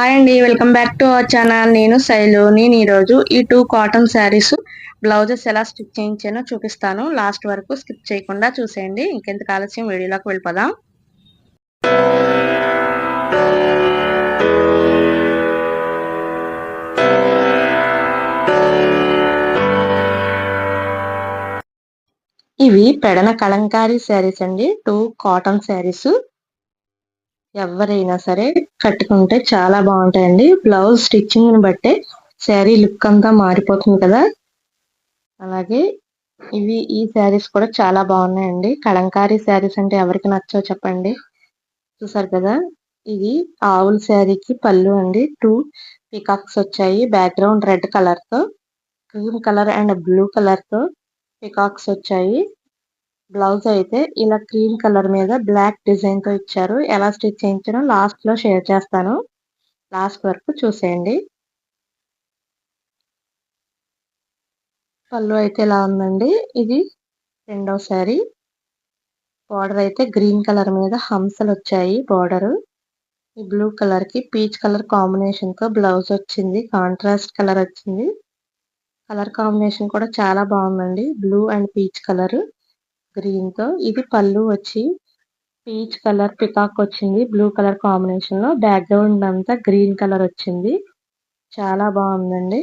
Hi అండి welcome back to our channel నేను శైలు. నేను ఈరోజు ఈ టూ కాటన్ శారీస్ బ్లౌజెస్ ఎలా స్టిచ్ చేయించానో చూపిస్తాను. లాస్ట్ వరకు స్కిప్ చేయకుండా చూసేయండి. ఇంకెంత ఆలస్యం? వీడియోలోకి వెళ్ళిపోదాం. ఇవి పెడన కలంకారీ శారీస్ అండి. టూ కాటన్ శారీస్ ఎవరైనా సరే కట్టుకుంటే చాలా బాగుంటాయండి. బ్లౌజ్ స్టిచ్చింగ్ని బట్టే శారీ లుక్ అంతా మారిపోతుంది కదా. అలాగే ఇవి ఈ శారీస్ కూడా చాలా బాగున్నాయండి. కలంకారీ శారీస్ అంటే ఎవరికి నచ్చో చెప్పండి. చూసారు కదా ఇది ఆవుల శారీకి పళ్ళు అండి. టూ పికాక్స్ వచ్చాయి. బ్యాక్గ్రౌండ్ రెడ్ కలర్తో క్రీమ్ కలర్ అండ్ బ్లూ కలర్తో పికాక్స్ వచ్చాయి. బ్లౌజ్ అయితే ఇలా క్రీమ్ కలర్ మీద బ్లాక్ డిజైన్తో ఇచ్చారు. ఎలా స్టిచ్ చేయించడం లాస్ట్లో షేర్ చేస్తాను. లాస్ట్ వరకు చూసేయండి. పళ్ళు అయితే ఇలా ఉందండి. ఇది రెండవ సారీ. బార్డర్ అయితే గ్రీన్ కలర్ మీద హంసలు వచ్చాయి బార్డర్. ఈ బ్లూ కలర్కి పీచ్ కలర్ కాంబినేషన్తో బ్లౌజ్ వచ్చింది. కాంట్రాస్ట్ కలర్ వచ్చింది. కలర్ కాంబినేషన్ కూడా చాలా బాగుందండి. Blue and peach colour. గ్రీన్తో ఇది పళ్ళు వచ్చి పీచ్ కలర్ పికాక్ వచ్చింది. బ్లూ కలర్ కాంబినేషన్లో బ్యాక్గ్రౌండ్ అంతా గ్రీన్ కలర్ వచ్చింది. చాలా బాగుందండి.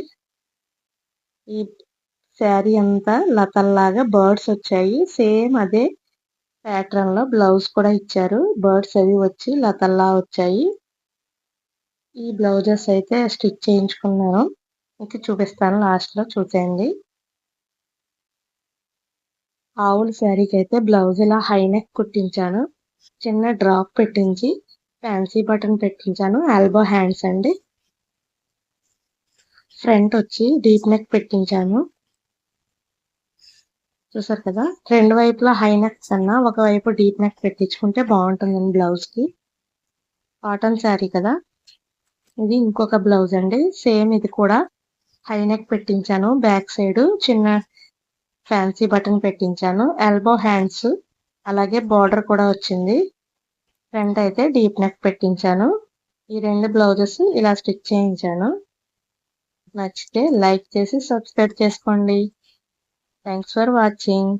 ఈ శారీ అంతా లతల్లాగా బర్డ్స్ వచ్చాయి. సేమ్ అదే ప్యాటర్న్లో బ్లౌజ్ కూడా ఇచ్చారు. బర్డ్స్ అవి వచ్చి లతల్లా వచ్చాయి. ఈ బ్లౌజెస్ అయితే స్టిచ్ చేయించుకున్నాను. మీకు చూపిస్తాను లాస్ట్లో చూసేయండి. ఆవుల శారీకి అయితే బ్లౌజ్ ఇలా హై నెక్ కుట్టించాను. చిన్న డ్రాప్ పెట్టించి ఫ్యాన్సీ బటన్ పెట్టించాను. ఎల్బో హ్యాండ్స్ అండి. ఫ్రంట్ వచ్చి డీప్ నెక్ పెట్టించాను. చూసారు కదా? రెండు వైపులా హై నెక్ కన్నా ఒకవైపు డీప్ నెక్ పెట్టించుకుంటే బాగుంటుందండి బ్లౌజ్కి కాటన్ శారీ కదా? ఇది ఇంకొక బ్లౌజ్ అండి. సేమ్ ఇది కూడా. హై నెక్ పెట్టించాను. బ్యాక్ సైడ్ చిన్న ఫ్యాన్సీ బటన్ పెట్టించాను. ఎల్బో హ్యాండ్స్ అలాగే బార్డర్ కూడా వచ్చింది. ఫ్రంట్ అయితే డీప్ నెక్ పెట్టించాను. ఈ రెండు బ్లౌజెస్ ఇలా స్టిచ్ చేయించాను. నచ్చితే లైక్ చేసి సబ్స్క్రైబ్ చేసుకోండి. Thanks for watching